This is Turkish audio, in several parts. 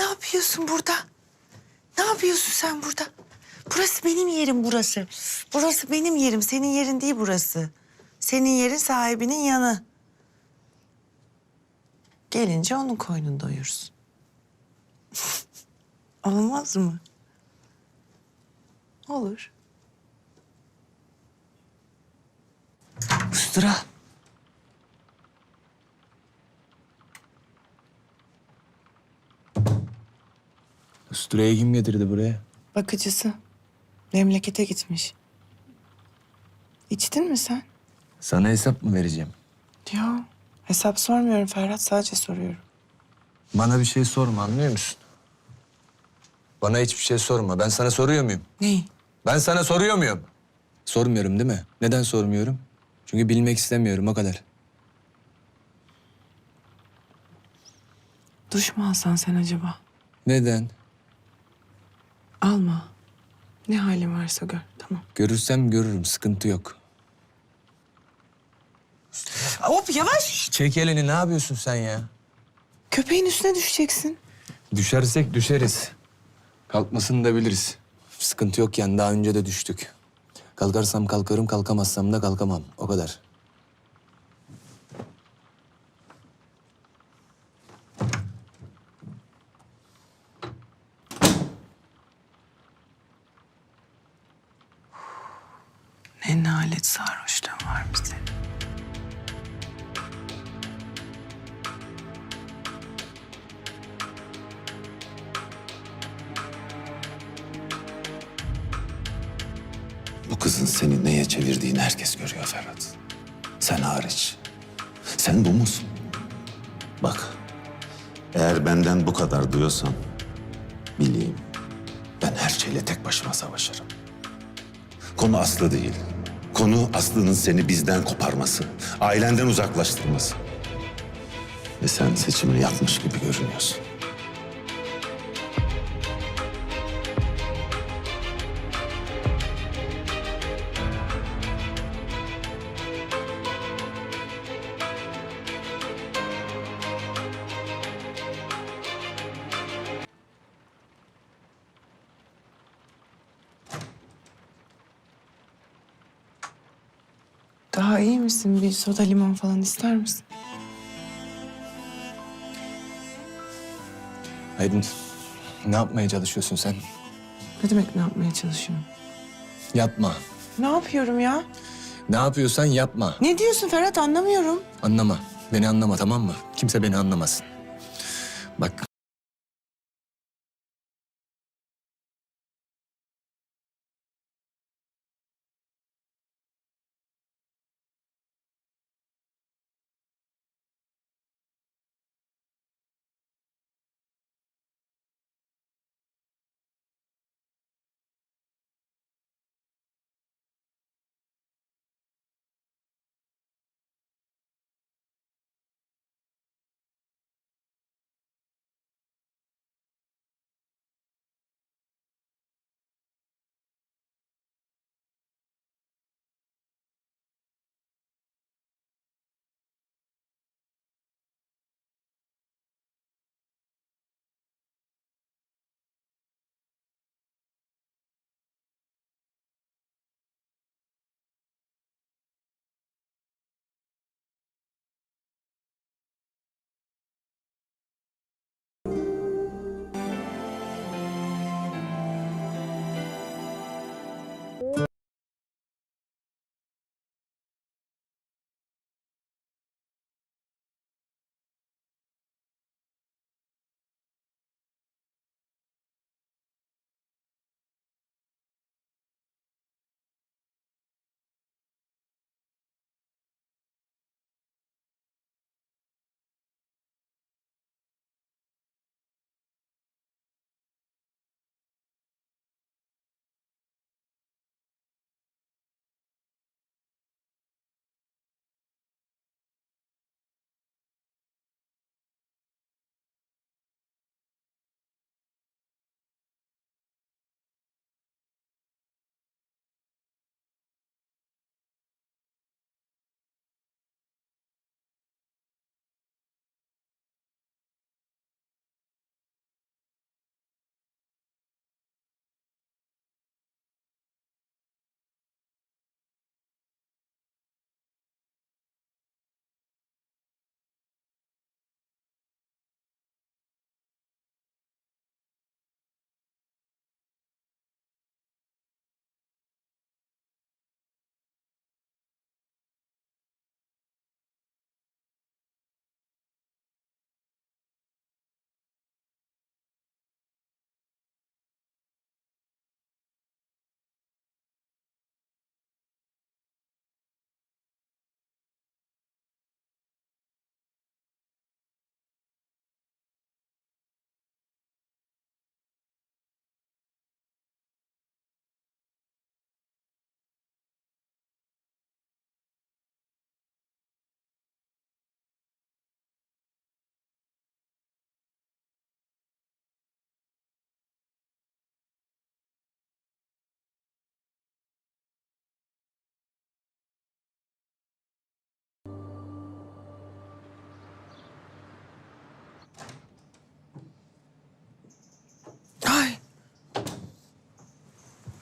ne yapıyorsun burada? Ne yapıyorsun sen burada? Burası benim yerim burası. Burası benim yerim. Senin yerin değil burası. Senin yerin sahibinin yanı. Gelince onun koynunda uyursun. Olmaz mı? Olur. Ustura. Usturayı kim getirdi buraya? Bakıcısı. Memlekete gitmiş. İçtin mi sen? Sana hesap mı vereceğim? Yo. Hesap sormuyorum Ferhat. Sadece soruyorum. Bana bir şey sorma anlıyor musun? Bana hiçbir şey sorma. Ben sana soruyor muyum? Neyi? Ben sana soruyor muyum? Sormuyorum değil mi? Neden sormuyorum? Çünkü bilmek istemiyorum o kadar. Duş mu alsan sen acaba? Neden? Alma. Ne halin varsa gör. Tamam. Görürsem görürüm sıkıntı yok. Hop yavaş. Çek elini ne yapıyorsun sen ya? Köpeğin üstüne düşeceksin. Düşersek düşeriz. Kalkmasını da biliriz. Sıkıntı yok yani daha önce de düştük. Kalkarsam kalkarım kalkamazsam da kalkamam o kadar. Ne nalet sarhoşluğun varmış senin. Bu kızın seni neye çevirdiğini herkes görüyor Ferhat. Sen hariç. Sen bu musun? Bak, eğer benden bu kadar duyuyorsan bileyim. Ben her şeyle tek başıma savaşırım. Konu Aslı değil. Konu Aslı'nın seni bizden koparması, ailenden uzaklaştırması. Ve sen seçimini yapmış gibi görünüyorsun. Daha iyi misin? Bir soda limon falan ister misin? Aydın ne yapmaya çalışıyorsun sen? Ne demek ne yapmaya çalışıyorum? Yapma. Ne yapıyorum ya? Ne yapıyorsan yapma. Ne diyorsun Ferhat anlamıyorum. Anlama. Beni anlama tamam mı? Kimse beni anlamasın. Bak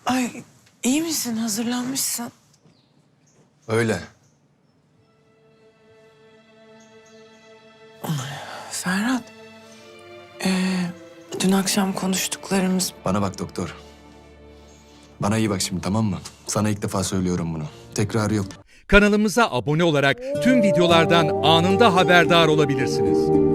Ay iyi misin? Hazırlanmışsın. Öyle. Ferhat. Ee, dün akşam konuştuklarımız Bana bak doktor. Bana iyi bak şimdi tamam mı? Sana ilk defa söylüyorum bunu. Tekrarı yok. Kanalımıza abone olarak tüm videolardan anında haberdar olabilirsiniz.